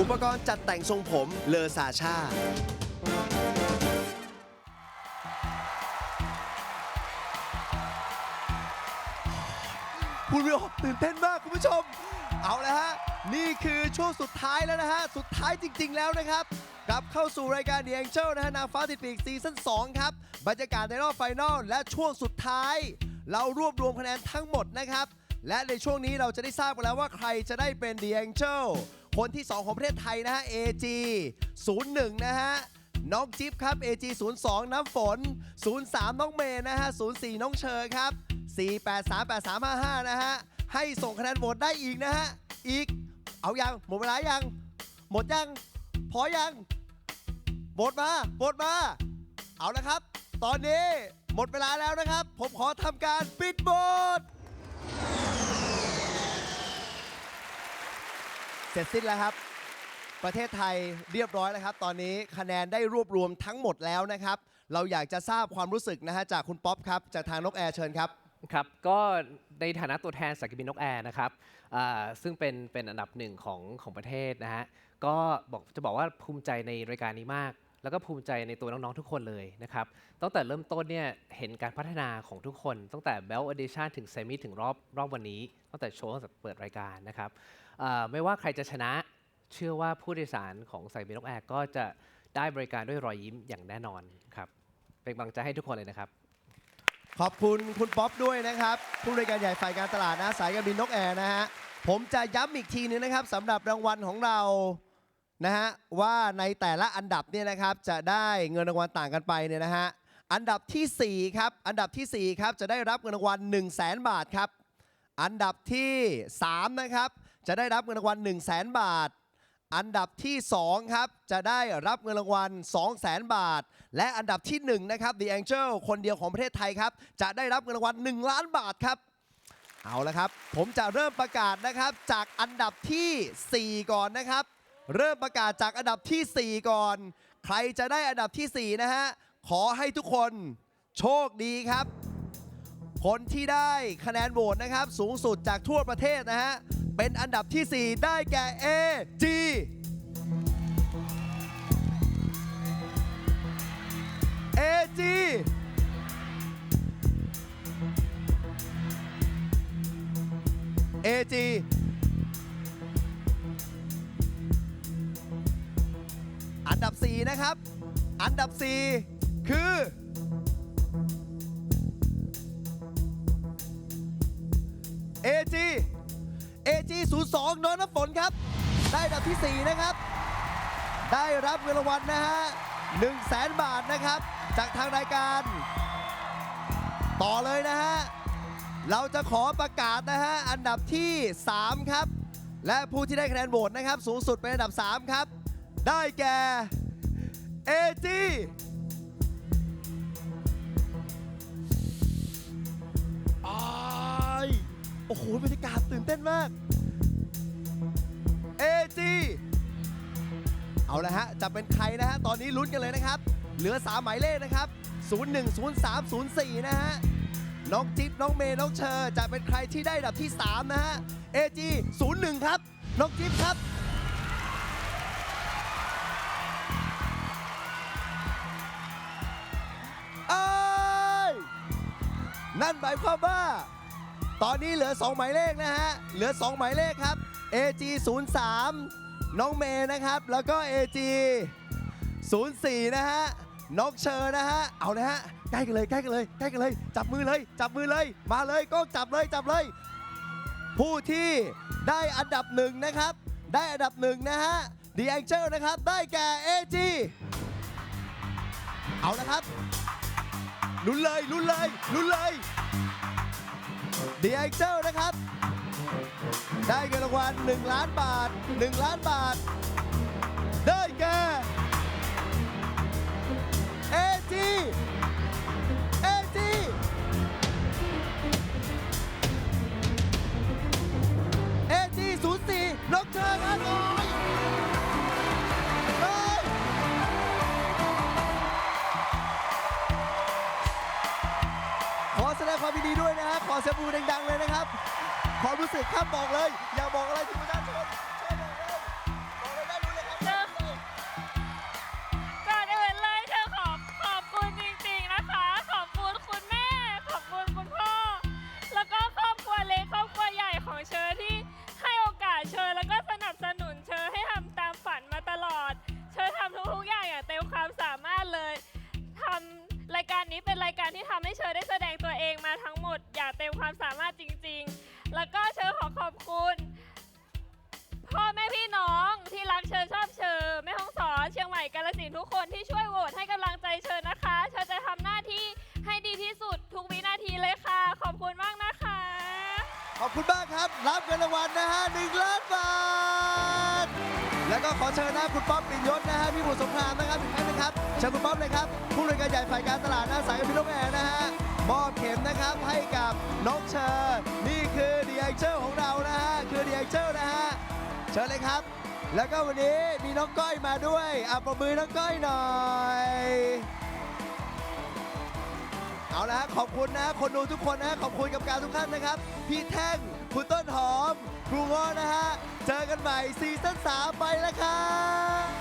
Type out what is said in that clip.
อุปกรณ์จัดแต่งทรงผมเลอซาชาคุณวิวตื่นเต้นมากคุณผู้ชม เอาละฮะ นี่คือช่วงสุดท้ายแล้วนะฮะ สุดท้ายจริง ๆ แล้วนะครับกลับเข้าสู่รายการ The Angel นะฮะนางฟ้าติดปีกซีซั่น2ครับ บรรยากาศในรอบไฟนอลและช่วงสุดท้าย เรารวบรวมคะแนนทั้งหมดนะครับ และในช่วงนี้เราจะได้ทราบกันแล้วว่าใครจะได้เป็น The Angel คนที่ 2 ของประเทศไทยนะฮะ AG 01 นะฮะน้องจิ๊บครับ AG 02 น้ำฝน 03 น้องเมย์นะฮะ 04 น้องเชอร์ครับ 4838355 นะฮะ ให้ส่งคะแนนโหวตได้อีกนะฮะ อีก เอายัง หมดเวลายัง หมดยัง พอยังโหวตมาโหวตมา เอาละครับ ตอนนี้หมดเวลาแล้วนะครับ ผมขอทำการปิดโหวต สร็จสิ้นแล้วครับ ประเทศไทยเรียบร้อยแล้วครับ ตอนนี้คะแนนได้รวบรวมทั้งหมดแล้วนะครับ เราอยากจะทราบความรู้สึกนะฮะจากคุณป๊อปครับจากทางนกแอร์เชิญครับ ครับก็ในฐานะตัวแทนสายการบินนกแอร์นะครับอ่าซึ่งเป็นเป็นอันดับหนึ่งของของประเทศนะฮะก็บอกจะบอกว่าภูมิใจในรายการนี้มาก แล้วก็ภูมิใจในตัวน้องๆทุกคนเลยนะครับตั้งแต่เริ่มต้นเนี่ยเห็นการพัฒนาของทุกคน ตั้งแต่ Bell Audition ถึง Semi ถึงรอบรอบวันนี้ ตั้งแต่โชว์ตั้งแต่เปิดรายการนะครับ ไม่ว่าใครจะชนะเชื่อว่าผู้โดยสารของสายบินนกแอร์ก็จะได้บริการด้วยรอยยิ้มอย่างแน่นอนครับเป็นกำลังใจให้ทุกคนเลยนะครับ ขอบคุณคุณป๊อปด้วยนะครับ ผู้บริการใหญ่ฝ่ายการตลาดนะสายการบินนกแอร์นะฮะผมจะย้ำอีกทีนึงนะครับสำหรับรางวัลของเรานะฮะว่าในแต่ละอันดับเนี่ยนะครับจะได้เงินรางวัลต่างกันไปเนี่ยนะฮะอันดับทีสี่4ครับอันดับทีสี่4ครับจะได้รับเงินรางวัล1 0 0 0 0แบาทครับอันดับที่ 3 นะครับ จะได้รับเงินรางวัล 1 0 0 0 0แบาท อันดับที่ 2 ครับ จะได้รับเงินรางวัล 2 0 0 0 0 0บาท และอันดับที่ 1 นะครับ The Angel คนเดียวของประเทศไทยครับ จะได้รับเงินรางวัล 1 ล้านบาทครับ เอาละครับ ผมจะเริ่มประกาศนะครับ จากอันดับที่ 4 ก่อนนะครับ เริ่มประกาศจากอันดับที่ 4 ก่อน ใครจะได้อันดับทีสี่4 นะฮะ ขอให้ทุกคนโชคดีครับ คนที่ได้คะแนนโหวตนะครับ สูงสุดจากทั่วประเทศนะฮะ เป็นอันดับที่ 4 ได้แก่ A G A G เอจีอันดับ 4 นะครับ อันดับ 4 คือ AG AG 02 น้องน้ำฝนครับ ได้อันดับที่ 4 นะครับ ได้รับเงินรางวัลนะฮะ1 0 0 0 0แบาทนะครับ จากทางรายการ ต่อเลยนะฮะ เราจะขอประกาศนะฮะ อันดับที่ 3 ครับ และผู้ที่ได้คะแนนโหวตนะครับ สูงสุดเป็นอันดับ 3 ครับ ได้แก่ AG โอ้โหบรรยากาศตื่นเต้นมาก AG เอาละฮะ จะเป็นใครนะฮะ ตอนนี้ลุ้นกันเลยนะครับ เหลือ 3 หมายเลขนะครับ 010304 นะฮะ น้องจิ๊บน้องเมย์น้องเชอร์จะเป็นใครที่ได้ดับที่ 3 นะฮะ AG 01 ครับ น้องจิ๊บครับ เอ้ย นั่นหมายความว่า ตอนนี้เหลือ 2 หมายเลขนะฮะ เหลือ 2 หมายเลขครับ AG 03น้องเมย์นะครับ แล้วก็ AG 04นะฮะน้องเชอร์นะฮะ เอาเลยฮะ ใกล้กันเลย ใกล้กันเลย ใกล้กันเลย จับมือเลย จับมือเลย มาเลยก็จับเลย จับเลย ผู้ที่ได้อันดับหนึ่งนะครับ ได้อันดับหนึ่งนะฮะ The Angel นะครับ ได้แก่ AG เอาละครับลุ้นเลยลุ้นเลยลุ้นเลย The Angel นะครับ ได้เงินรางวัล1ล้านบาท 1 ล้านบาท ได้แก่ AG AG แสดงความยินดีด้วยนะฮะขอเสียงบมือดังๆเลยนะครับความรู้สึกครับบอกเลย อย่าบอกอะไรถึงประชาชน็นรายการที่ทำให้เชอได้แสดงตัวเองมาทั้งหมด อย่างเต็มความสามารถจริง ๆ แล้วก็เชอขอขอบคุณ พ่อแม่พี่น้องที่รักเชอชอบเชอแม่ห้องสอนเชียงใหม่กาลสินทุกคนที่ช่วยโหวตให้กำลังใจเชอนะคะ เชอจะทำหน้าที่ให้ดีที่สุดทุกวินาทีเลยค่ะ ขอบคุณมากนะคะ ขอบคุณมากครับ รับเงินรางวัลนะฮะหนึ่งล้านบาท แล้วก็ขอเชิญนะคุณป๊อปปิ่นยศนะฮะพี่บุตรสงครามนะครับอีกครั้นะครับเชิญคุณป๊อปเลยครับผู้บริการใหญ่ฝ่ายการตลาดนะสายกับพี่นกแอร์นะฮะมอบเข็มนะครับให้กับน้องเชอร์นี่คือดีไอเชอร์ของเรานะฮะคือดีไอเชอร์นะฮะเชิญเลยครับ แล้วก็วันนี้มีน้องก้อยมาด้วยอะประมือน้องก้อยหน่อย เอาละขอบคุณนะ คนดูทุกคนนะ ขอบคุณกับการทุกท่านนะครับ พี่แท่งคุณต้นหอมครูง้อนะฮะ เจอกันใหม่ซีซั่น3ไปแล้วครับ